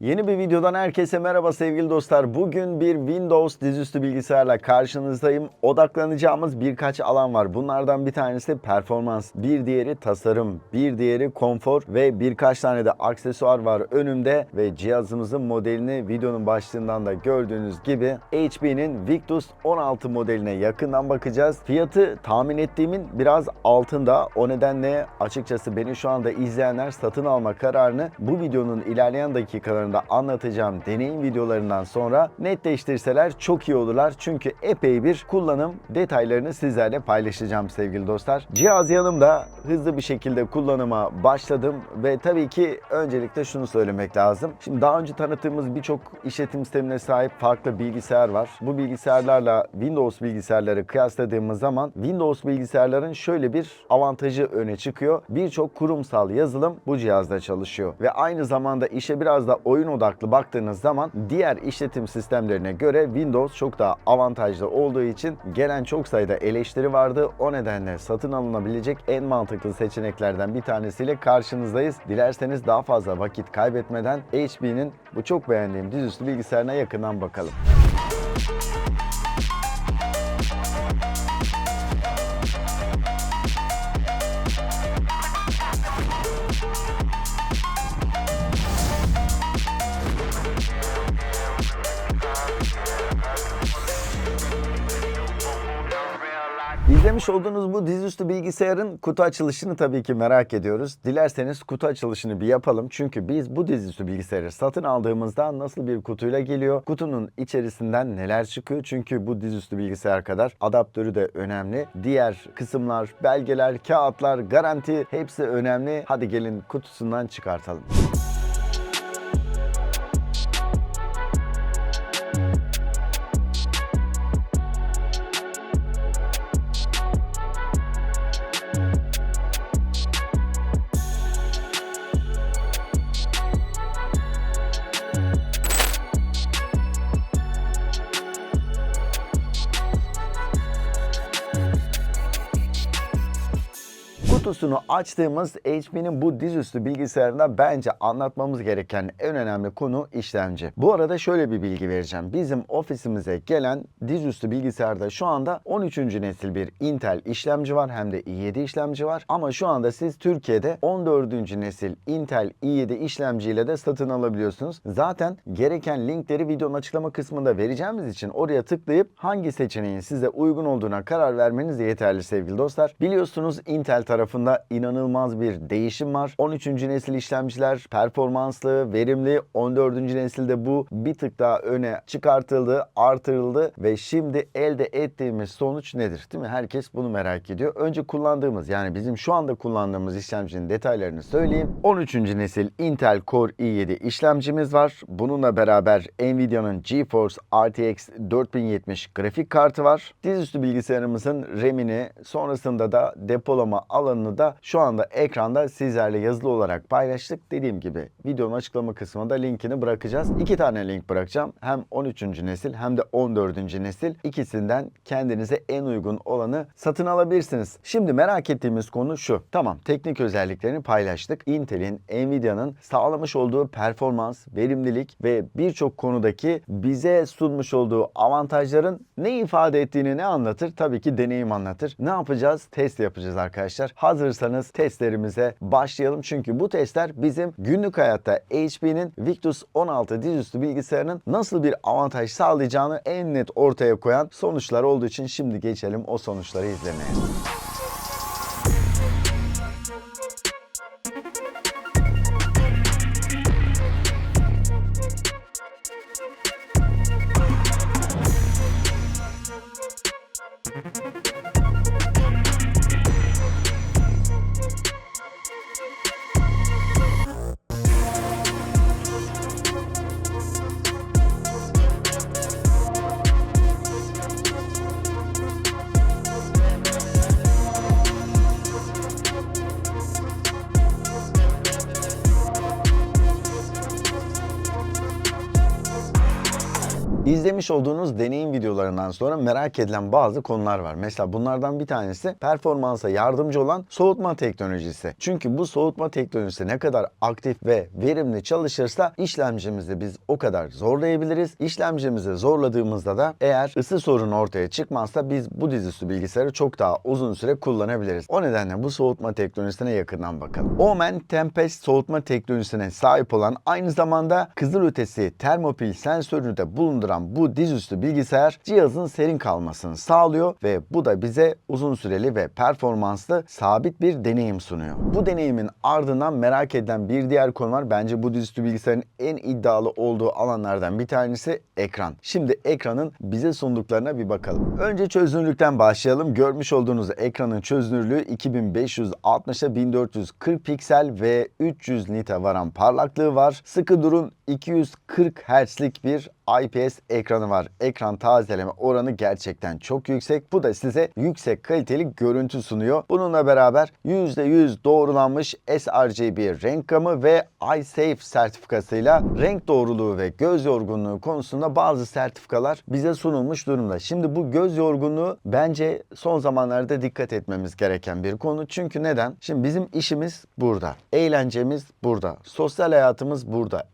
Yeni bir videodan herkese merhaba sevgili dostlar. Bugün bir Windows dizüstü bilgisayarla karşınızdayım. Odaklanacağımız birkaç alan var. Bunlardan bir tanesi performans, bir diğeri tasarım, bir diğeri konfor ve birkaç tane de aksesuar var önümde ve cihazımızın modelini videonun başlığından da gördüğünüz gibi HP'nin Victus 16 modeline yakından bakacağız. Fiyatı tahmin ettiğimin biraz altında. O nedenle açıkçası beni şu anda izleyenler satın alma kararını bu videonun ilerleyen dakikalarında anlatacağım deneyim videolarından sonra netleştirseler çok iyi olurlar. Çünkü epey bir kullanım detaylarını sizlerle paylaşacağım sevgili dostlar. Cihaz yanımda hızlı bir şekilde kullanıma başladım ve tabii ki öncelikle şunu söylemek lazım. Şimdi daha önce tanıttığımız birçok işletim sistemine sahip farklı bilgisayar var. Bu bilgisayarlarla Windows bilgisayarları kıyasladığımız zaman Windows bilgisayarların şöyle bir avantajı öne çıkıyor. Birçok kurumsal yazılım bu cihazda çalışıyor ve aynı zamanda işe biraz da oyun odaklı baktığınız zaman diğer işletim sistemlerine göre Windows çok daha avantajlı olduğu için gelen çok sayıda eleştiri vardı. O nedenle satın alınabilecek en mantıklı seçeneklerden bir tanesiyle karşınızdayız. Dilerseniz daha fazla vakit kaybetmeden HP'nin bu çok beğendiğim dizüstü bilgisayarına yakından bakalım. İzlemiş olduğunuz bu dizüstü bilgisayarın kutu açılışını tabii ki merak ediyoruz. Dilerseniz kutu açılışını bir yapalım. Çünkü biz bu dizüstü bilgisayarı satın aldığımızda nasıl bir kutuyla geliyor? Kutunun içerisinden neler çıkıyor? Çünkü bu dizüstü bilgisayar kadar adaptörü de önemli. Diğer kısımlar, belgeler, kağıtlar, garanti hepsi önemli. Hadi gelin kutusundan çıkartalım. Kutusunu açtığımız HP'nin bu dizüstü bilgisayarında bence anlatmamız gereken en önemli konu işlemci. Bu arada şöyle bir bilgi vereceğim. Bizim ofisimize gelen dizüstü bilgisayarda şu anda 13. nesil bir Intel işlemci var hem de i7 işlemci var. Ama şu anda siz Türkiye'de 14. nesil Intel i7 işlemciyle de satın alabiliyorsunuz. Zaten gereken linkleri videonun açıklama kısmında vereceğimiz için oraya tıklayıp hangi seçeneğin size uygun olduğuna karar vermeniz yeterli sevgili dostlar. Biliyorsunuz Intel tarafında inanılmaz bir değişim var. 13. nesil işlemciler performanslı, verimli. 14. nesilde bu bir tık daha öne çıkartıldı, artırıldı ve şimdi elde ettiğimiz sonuç nedir? Değil mi? Herkes bunu merak ediyor. Önce kullandığımız yani bizim şu anda kullandığımız işlemcinin detaylarını söyleyeyim. 13. nesil Intel Core i7 işlemcimiz var. Bununla beraber Nvidia'nın GeForce RTX 4070 grafik kartı var. Dizüstü bilgisayarımızın RAM'ini sonrasında da depolama alanını da şu anda ekranda sizlerle yazılı olarak paylaştık. Dediğim gibi videonun açıklama kısmında linkini bırakacağız. İki tane link bırakacağım. Hem 13. nesil hem de 14. nesil. İkisinden kendinize en uygun olanı satın alabilirsiniz. Şimdi merak ettiğimiz konu şu. Tamam teknik özelliklerini paylaştık. Intel'in, Nvidia'nın sağlamış olduğu performans, verimlilik ve birçok konudaki bize sunmuş olduğu avantajların ne ifade ettiğini ne anlatır? Tabii ki deneyim anlatır. Ne yapacağız? Test yapacağız arkadaşlar. Hazırsanız testlerimize başlayalım. Çünkü bu testler bizim günlük hayatta HP'nin Victus 16 dizüstü bilgisayarının nasıl bir avantaj sağlayacağını en net ortaya koyan sonuçlar olduğu için şimdi geçelim o sonuçları izlemeye. İzlemiş olduğunuz deneyim videolarından sonra merak edilen bazı konular var. Mesela bunlardan bir tanesi performansa yardımcı olan soğutma teknolojisi. Çünkü bu soğutma teknolojisi ne kadar aktif ve verimli çalışırsa işlemcimizi biz o kadar zorlayabiliriz. İşlemcimizi zorladığımızda da eğer ısı sorunu ortaya çıkmazsa biz bu dizüstü bilgisayarı çok daha uzun süre kullanabiliriz. O nedenle bu soğutma teknolojisine yakından bakalım. Omen Tempest soğutma teknolojisine sahip olan aynı zamanda kızılötesi termopil sensörünü de bulunduran bu dizüstü bilgisayar cihazın serin kalmasını sağlıyor ve bu da bize uzun süreli ve performanslı sabit bir deneyim sunuyor. Bu deneyimin ardından merak edilen bir diğer konu var. Bence bu dizüstü bilgisayarın en iddialı olduğu alanlardan bir tanesi ekran. Şimdi ekranın bize sunduklarına bir bakalım. Önce çözünürlükten başlayalım. Görmüş olduğunuz ekranın çözünürlüğü 2560'a 1440 piksel ve 300 nite varan parlaklığı var. Sıkı durun 240 Hz'lik bir IPS ekranı var. Ekran tazeleme oranı gerçekten çok yüksek. Bu da size yüksek kaliteli görüntü sunuyor. Bununla beraber %100 doğrulanmış sRGB renk gamı ve iSafe sertifikasıyla renk doğruluğu ve göz yorgunluğu konusunda bazı sertifikalar bize sunulmuş durumda. Şimdi bu göz yorgunluğu bence son zamanlarda dikkat etmemiz gereken bir konu. Çünkü neden? Şimdi bizim işimiz burada. Eğlencemiz burada. Sosyal hayatımız burada.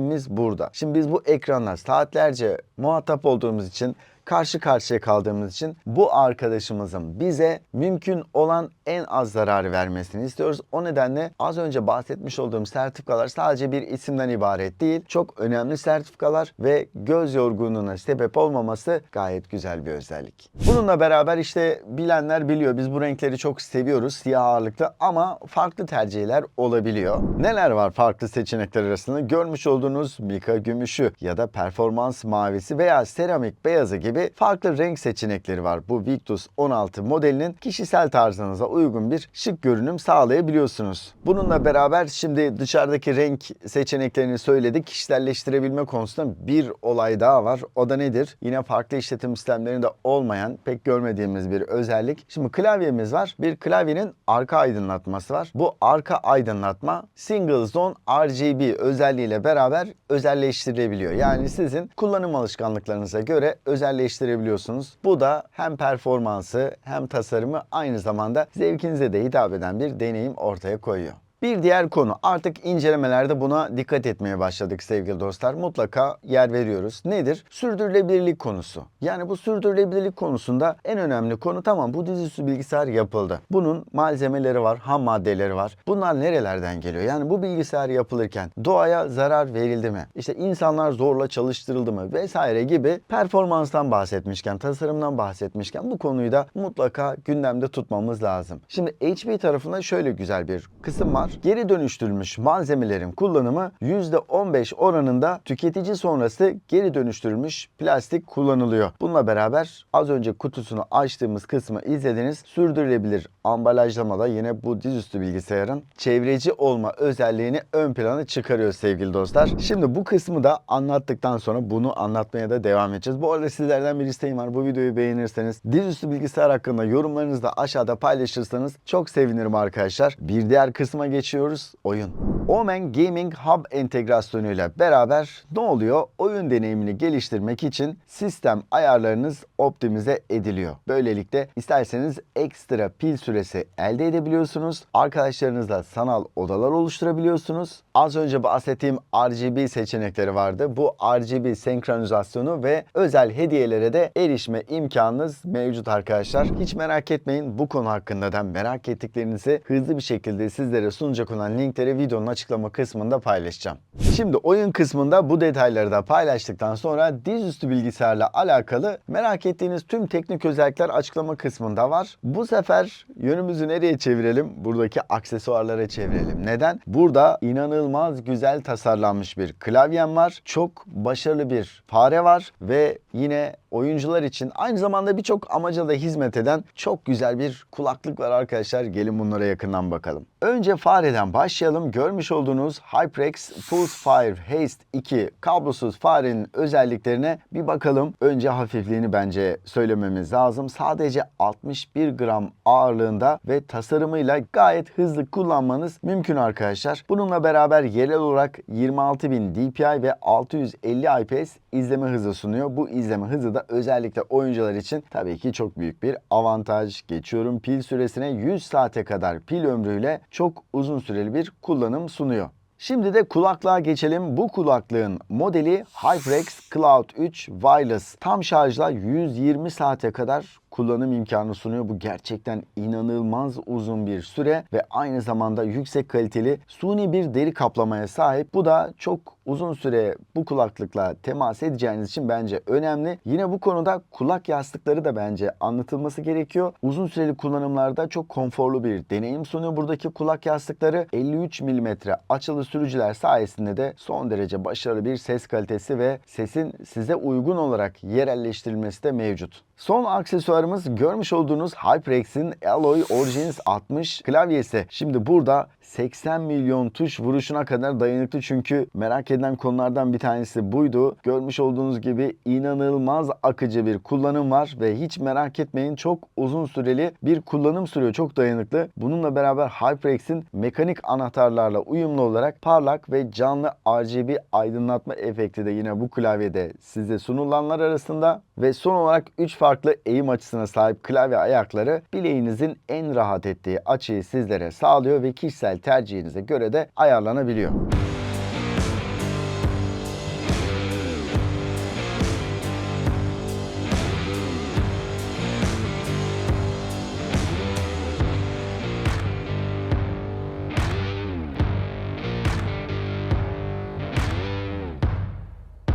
Eğitimimiz burada. Şimdi biz bu ekranlar saatlerce muhatap olduğumuz için karşı karşıya kaldığımız için bu arkadaşımızın bize mümkün olan en az zararı vermesini istiyoruz. O nedenle az önce bahsetmiş olduğum sertifikalar sadece bir isimden ibaret değil. Çok önemli sertifikalar ve göz yorgunluğuna sebep olmaması gayet güzel bir özellik. Bununla beraber işte bilenler biliyor biz bu renkleri çok seviyoruz siyah ağırlıklı ama farklı tercihler olabiliyor. Neler var farklı seçenekler arasında? Görmüş olduğunuz mika gümüşü ya da performans mavisi veya seramik beyazı gibi farklı renk seçenekleri var. Bu Victus 16 modelinin kişisel tarzınıza uygun bir şık görünüm sağlayabiliyorsunuz. Bununla beraber şimdi dışarıdaki renk seçeneklerini söyledik. Kişiselleştirebilme konusunda bir olay daha var. O da nedir? Yine farklı işletim sistemlerinde olmayan, pek görmediğimiz bir özellik. Şimdi klavyemiz var. Bir klavyenin arka aydınlatması var. Bu arka aydınlatma Single Zone RGB özelliğiyle beraber özelleştirilebiliyor. Yani sizin kullanım alışkanlıklarınıza göre özelleştirebiliyorsunuz. Bu da hem performansı hem tasarımı aynı zamanda zevkinize de hitap eden bir deneyim ortaya koyuyor. Bir diğer konu artık incelemelerde buna dikkat etmeye başladık sevgili dostlar. Mutlaka yer veriyoruz. Nedir? Sürdürülebilirlik konusu. Yani bu sürdürülebilirlik konusunda en önemli konu tamam bu dizüstü bilgisayar yapıldı. Bunun malzemeleri var, ham maddeleri var. Bunlar nerelerden geliyor? Yani bu bilgisayar yapılırken doğaya zarar verildi mi? İşte insanlar zorla çalıştırıldı mı? Vesaire gibi performanstan bahsetmişken, tasarımdan bahsetmişken bu konuyu da mutlaka gündemde tutmamız lazım. Şimdi HP tarafında şöyle güzel bir kısım var. Geri dönüştürülmüş malzemelerin kullanımı %15 oranında tüketici sonrası geri dönüştürülmüş plastik kullanılıyor. Bununla beraber az önce kutusunu açtığımız kısmı izlediniz. Sürdürülebilir ambalajlamada yine bu dizüstü bilgisayarın çevreci olma özelliğini ön plana çıkarıyor sevgili dostlar. Şimdi bu kısmı da anlattıktan sonra bunu anlatmaya da devam edeceğiz. Bu arada sizlerden bir isteğim var. Bu videoyu beğenirseniz dizüstü bilgisayar hakkında yorumlarınızı da aşağıda paylaşırsanız çok sevinirim arkadaşlar. Bir diğer kısma geçiyoruz. Oyun. Omen Gaming Hub entegrasyonuyla beraber ne oluyor? Oyun deneyimini geliştirmek için sistem ayarlarınız optimize ediliyor. Böylelikle isterseniz ekstra pil süresi elde edebiliyorsunuz. Arkadaşlarınızla sanal odalar oluşturabiliyorsunuz. Az önce bahsettiğim RGB seçenekleri vardı. Bu RGB senkronizasyonu ve özel hediyelere de erişme imkanınız mevcut arkadaşlar. Hiç merak etmeyin bu konu hakkında da merak ettiklerinizi hızlı bir şekilde sizlere sunacak olan linkleri videonun açıklama kısmında paylaşacağım. Şimdi oyun kısmında bu detayları da paylaştıktan sonra dizüstü bilgisayarla alakalı merak ettiğiniz tüm teknik özellikler açıklama kısmında var. Bu sefer yönümüzü nereye çevirelim? Buradaki aksesuarlara çevirelim. Neden? Burada inanılmaz güzel tasarlanmış bir klavyem var. Çok başarılı bir fare var ve yine oyuncular için aynı zamanda birçok amaca da hizmet eden çok güzel bir kulaklık var arkadaşlar. Gelin bunlara yakından bakalım. Önce fareden başlayalım. Görmüş olduğunuz HyperX Pulse Fire Haste 2 kablosuz farenin özelliklerine bir bakalım. Önce hafifliğini bence söylememiz lazım. Sadece 61 gram ağırlığında ve tasarımıyla gayet hızlı kullanmanız mümkün arkadaşlar. Bununla beraber yerel olarak 26000 DPI ve 650 IPS izleme hızı sunuyor. Bu izleme hızı da özellikle oyuncular için tabii ki çok büyük bir avantaj. Geçiyorum pil süresine 100 saate kadar pil ömrüyle çok uzun süreli bir kullanım sunuyor. Şimdi de kulaklığa geçelim. Bu kulaklığın modeli HyperX Cloud 3 Wireless. Tam şarjla 120 saate kadar kullanım imkanı sunuyor. Bu gerçekten inanılmaz uzun bir süre ve aynı zamanda yüksek kaliteli suni bir deri kaplamaya sahip. Bu da çok uzun süre bu kulaklıkla temas edeceğiniz için bence önemli. Yine bu konuda kulak yastıkları da bence anlatılması gerekiyor. Uzun süreli kullanımlarda çok konforlu bir deneyim sunuyor buradaki kulak yastıkları. 53 mm açılı sürücüler sayesinde de son derece başarılı bir ses kalitesi ve sesin size uygun olarak yerelleştirilmesi de mevcut. Son aksesuarımız görmüş olduğunuz HyperX'in Alloy Origins 60 klavyesi. Şimdi burada 80 milyon tuş vuruşuna kadar dayanıklı çünkü merak edilen konulardan bir tanesi buydu. Görmüş olduğunuz gibi inanılmaz akıcı bir kullanım var ve hiç merak etmeyin çok uzun süreli bir kullanım sürüyor. Çok dayanıklı. Bununla beraber HyperX'in mekanik anahtarlarla uyumlu olarak parlak ve canlı RGB aydınlatma efekti de yine bu klavyede size sunulanlar arasında ve son olarak 3 farklı eğim açısına sahip klavye ayakları bileğinizin en rahat ettiği açıyı sizlere sağlıyor ve kişisel tercihinize göre de ayarlanabiliyor.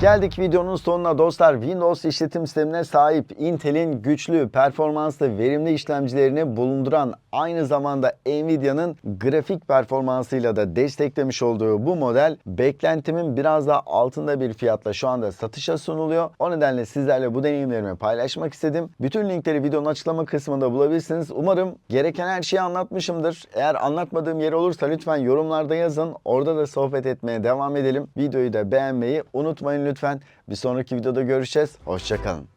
Geldik videonun sonuna dostlar. Windows işletim sistemine sahip Intel'in güçlü, performanslı, verimli işlemcilerini bulunduran aynı zamanda Nvidia'nın grafik performansıyla da desteklemiş olduğu bu model beklentimin biraz daha altında bir fiyatla şu anda satışa sunuluyor. O nedenle sizlerle bu deneyimlerimi paylaşmak istedim. Bütün linkleri videonun açıklama kısmında bulabilirsiniz. Umarım gereken her şeyi anlatmışımdır. Eğer anlatmadığım yer olursa lütfen yorumlarda yazın. Orada da sohbet etmeye devam edelim. Videoyu da beğenmeyi unutmayın lütfen. Bir sonraki videoda görüşeceğiz. Hoşçakalın.